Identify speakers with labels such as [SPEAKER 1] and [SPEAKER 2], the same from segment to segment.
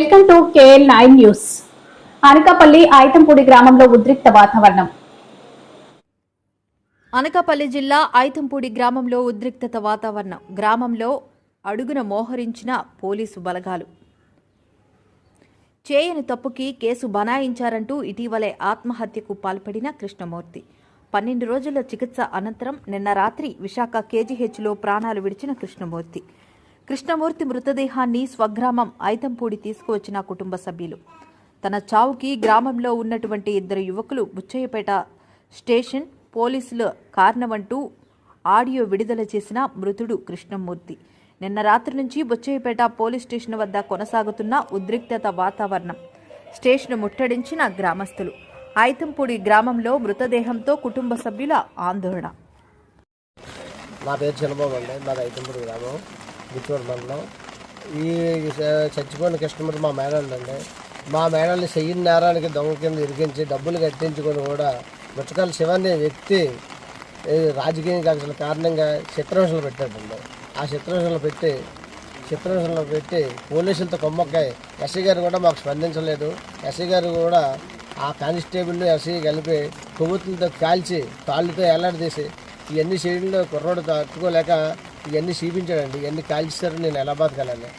[SPEAKER 1] Welcome to KL nine news. Anakapalli Aithampudi గ్రామంలో ఉద్రిక్త వాతావరణం.
[SPEAKER 2] అనకాపల్లి జిల్లా ఐతంపూడి గ్రామంలో ఉద్రిక్తత వాతావరణం. గ్రామంలో అడుగున మోహరించిన పోలీసు బలగాలు. చేయని తప్పుకి కేసు బనాయించారంటూ ఇటీవలే ఆత్మహత్యకు పాల్పడిన కృష్ణమూర్తి. పన్నెండు రోజుల చికిత్స అనంతరం నిన్న రాత్రి విశాఖ కేజీహెచ్లో ప్రాణాలు విడిచిన కృష్ణమూర్తి. కృష్ణమూర్తి మృతదేహాన్ని స్వగ్రామం ఐతంపూడి తీసుకువచ్చిన కుటుంబ సభ్యులు. తన చావుకి గ్రామంలో ఉన్నటువంటి ఇద్దరు యువకులు బుచ్చయ్యపేట స్టేషన్ పోలీసులు కారణమంటూ ఆడియో విడుదల చేసిన మృతుడు కృష్ణమూర్తి. నిన్న రాత్రి నుంచి బుచ్చయ్యపేట పోలీస్ స్టేషన్ వద్ద కొనసాగుతున్న ఉద్రిక్తత వాతావరణం స్టేషన్ ముట్టడించిన గ్రామస్తులు. ఐతంపూడి గ్రామంలో మృతదేహంతో కుటుంబ సభ్యుల ఆందోళన.
[SPEAKER 3] నా పేరు చంద్రబాబు అండి. మాది ఐతంపూడి గ్రామం. గుత్తూరు మండలం ఈ చచ్చిపోయిన కస్టమర్ మా మేడాళ్ళు అండి. మా మేనల్ని చెయ్యిన నేరానికి దొంగ కింద ఇరికించి డబ్బులు కట్టించుకొని కూడా ముచ్చకాల శివాన్ని వ్యక్తి రాజకీయంగా అసలు కారణంగా చిత్రహింసలు పెట్టాడండి. ఆ చిత్రహింసలు పెట్టి చిత్రహింసలు పెట్టి పోలీసులతో కొమ్మక్కాయి. ఎస్ఐ గారు కూడా మాకు స్పందించలేదు. ఎస్ఐ గారు కూడా ఆ కానిస్టేబుల్ ఎస్ఐ కలిపి కొవ్వొత్తులతో కాల్చి తాళ్ళతో ఎలాడదీసి ఇవన్నీ చేయడంలో కుర్రోడు తట్టుకోలేక ఇవన్నీ చూపించాడండి. ఇవన్నీ కాల్చేశారు నేను ఎలా బతకాలని.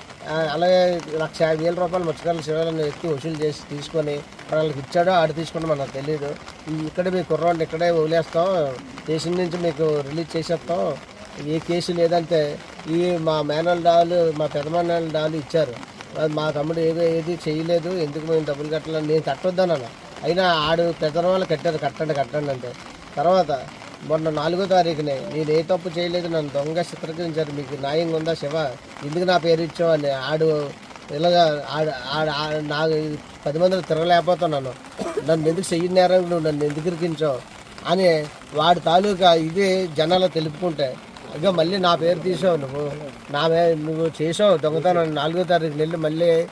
[SPEAKER 3] అలాగే లక్ష యాభై వేల రూపాయలు మత్స్యకారుల శివాలను ఎత్తి వసూలు చేసి తీసుకొని వాళ్ళకి ఇచ్చాడో ఆడ తీసుకుని మనకు తెలియదు ఇక్కడ మీ కుర్రోడిని ఇక్కడే వదిలేస్తాం. దేశం నుంచి మీకు రిలీజ్ చేసేస్తాం. ఏ కేసు లేదంటే ఈ మా మేనల్ డాలు మా పెదమాన డాలు ఇచ్చారు. అది మా తమ్ముడు ఏదో ఏది చేయలేదు. ఎందుకు మేము డబ్బులు కట్టాలని నేను కట్టొద్దన్నాను. అయినా ఆడు పెద్దల వాళ్ళు కట్టారు. కట్టండి కట్టండి అంటే. తర్వాత మొన్న నాలుగో తారీఖునే నేను ఏ తప్పు చేయలేదు నన్ను దొంగ చిత్రీకరించారు మీకు న్యాయంగా ఉందా శివ? ఎందుకు నా పేరు ఇచ్చావు అని ఆడు ఇలాగా ఆడ ఆడ నాకు పది మందిలో తిరగలేకపోతున్నాను. నన్ను ఎందుకు చెయ్యి నేరం నువ్వు నన్ను ఎందుకు ఇరికించావు? అని వాడి తాలూకా ఇది జనాలు తెలుపుకుంటే ఇక మళ్ళీ నా పేరు తీసావు నువ్వు. నా మే నువ్వు చేసావు దొంగతనం. నాలుగో తారీఖు వెళ్ళి మళ్ళీ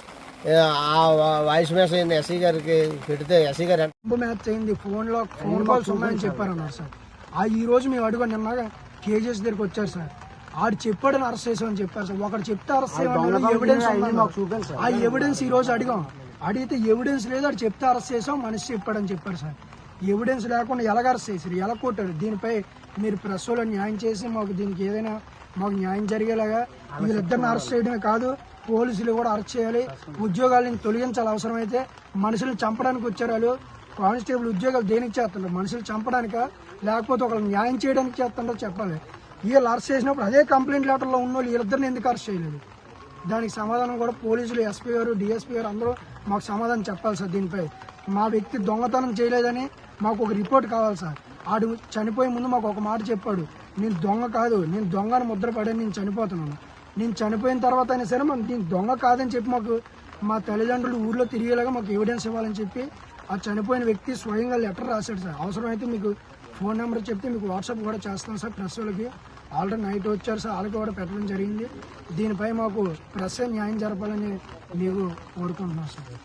[SPEAKER 3] ఆ వాయిస్ వాయిస్ మెసేజ్ ఎస్సీ గారికి పెడితే ఎస్సీ గారు ఎంత-
[SPEAKER 4] మ్యాచ్ అయింది. ఫోన్లో ఫోన్ కాల్స్ ఉన్నాయని చెప్పారు అన్నారు సార్. ఆ ఈ రోజు మేము అడుగు నిన్న కేజెస్ దగ్గరికి వచ్చారు సార్. ఆడు చెప్పాడని అరెస్ట్ చేసామని చెప్పారు సార్. ఒకటి చెప్తే అరెస్ట్ చేయమన్నారు ఎవిడెన్స్. ఆ ఎవిడెన్స్ ఈ రోజు అడిగాం. అడిగితే ఎవిడెన్స్ లేదు ఆడు చెప్తే అరెస్ట్ చేసాం మనిషి చెప్పాడని చెప్పారు సార్. ఎవిడెన్స్ లేకుండా ఎలాగ అరెస్ట్ చేశారు? ఎలా కొట్టారు? దీనిపై మీరు ప్రెస్ న్యాయం చేసి మాకు దీనికి ఏదైనా మాకు న్యాయం జరిగేలాగా వీళ్ళిద్దరిని అరెస్ట్ చేయడమే కాదు పోలీసులు కూడా అరెస్ట్ చేయాలి ఉద్యోగాలను తొలగించాలి అవసరమైతే మనుషులను చంపడానికి వచ్చారు వాళ్ళు. కానిస్టేబుల్ ఉద్యోగాలు దేనికి చేస్తుండ్రు? మనుషులు చంపడానిక? లేకపోతే ఒకళ్ళు న్యాయం చేయడానికి చేస్తుండో చెప్పాలి. వీళ్ళు అరెస్ట్ చేసినప్పుడు అదే కంప్లైంట్ లెటర్లో ఉన్న వాళ్ళు వీళ్ళిద్దరిని ఎందుకు అరెస్ట్ చేయలేదు? దానికి సమాధానం కూడా పోలీసులు ఎస్పీ గారు డిఎస్పీ గారు అందరూ మాకు సమాధానం చెప్పాలి సార్ దీనిపై. మా వ్యక్తి దొంగతనం చేయలేదని మాకు ఒక రిపోర్ట్ కావాలి సార్. ఆడు చనిపోయే ముందు మాకు ఒక మాట చెప్పాడు. నేను దొంగ కాదు నేను దొంగను ముద్ర పడని నేను చనిపోతున్నాను. నేను చనిపోయిన తర్వాత అయినా సరే మనం నేను దొంగ కాదని చెప్పి మాకు మా తల్లిదండ్రులు ఊర్లో తిరిగేలాగా మాకు ఎవిడెన్స్ ఇవ్వాలని చెప్పి ఆ చనిపోయిన వ్యక్తి స్వయంగా లెటర్ రాశాడు సార్. అవసరమైతే మీకు ఫోన్ నెంబర్ చెప్తే మీకు వాట్సాప్ కూడా చేస్తాం సార్ ప్రెస్ వాళ్ళకి. ఆల్రెడీ నైట్ వచ్చారు సార్ వాళ్ళకి కూడా పెట్టడం జరిగింది. దీనిపై మాకు ప్రెస్ న్యాయం జరపాలని మీకు కోరుకుంటున్నాం సార్.